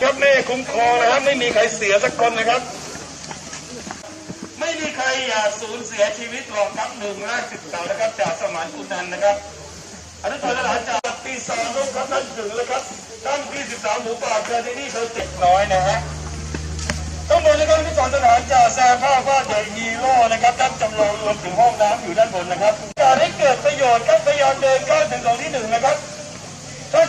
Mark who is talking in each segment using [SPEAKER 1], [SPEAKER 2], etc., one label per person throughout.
[SPEAKER 1] ครับแม่คุ้มครองนะครับ ไม่มีใครเสียสักคนนะครับ ไม่มีใครอย่าสูญเสียชีวิตหรอกครับหนึ่งร้อยสิบสามนะครับ จากสมานอุนันนะครับ อนุสาวรีย์จากปีสองลูกครับท่านถึงแล้วครับท่านที่สิบสามหมูป่าเจอที่นี่เขาเจ็บน้อยนะฮะต้องบอกนะครับที่ก่อนสถานจ่าแซมภาพวาใหญ่ฮีโร่นะครับท่านจำลองรวมถึงห้องน้ำอยู่ด้านบนนะครับการให้เกิดประโยชน์ครับพยายามเดินเข้าถึงตรงที่หนึ่งนะครับท่าน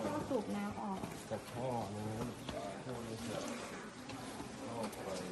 [SPEAKER 2] ก็ สูบน้ำออก
[SPEAKER 3] จากท่อนู้นท่อนี้เสร็จท่อไป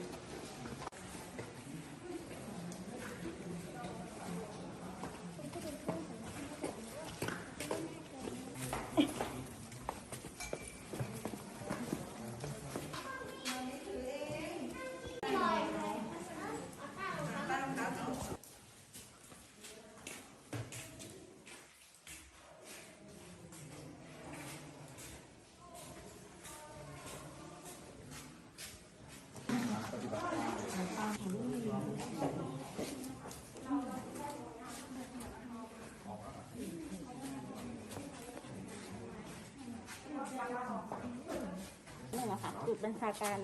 [SPEAKER 2] นี่แหละค่ะจุดบัญชาการ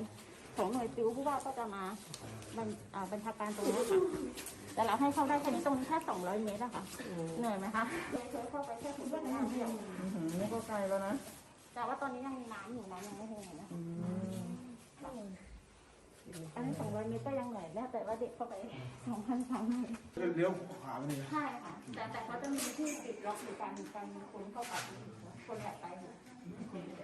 [SPEAKER 2] ของหน่วยซิลผู้ว่าก็จะมาบัญอ่าบัญชาการตรงนี้ค่ะแต่เราให้เข้าได้แค่นี้ตรงนี้แค่200เมตรอะค่ะเหนื่อยไหมคะเคยเข้าไปแค่ถึงแค่นั้นเดียว
[SPEAKER 4] นี่ก็ไกลแล้วนะ
[SPEAKER 2] แต่ว่าตอนนี้ยังมีน้ำอยู่น้ำยังไม่แห้งนะ อันนี้สองร้อยเมตรก็ยังเหนื่อยแต่ว่าเด็กเข้าไปสองพันสามร้ย
[SPEAKER 4] เลี้ยวขวาไปเลย
[SPEAKER 2] ใช่ค่ะแต่แต่เขาจะมีที่ปิดล็อกหรือกันการคนเข้าไปคนแอบไปคน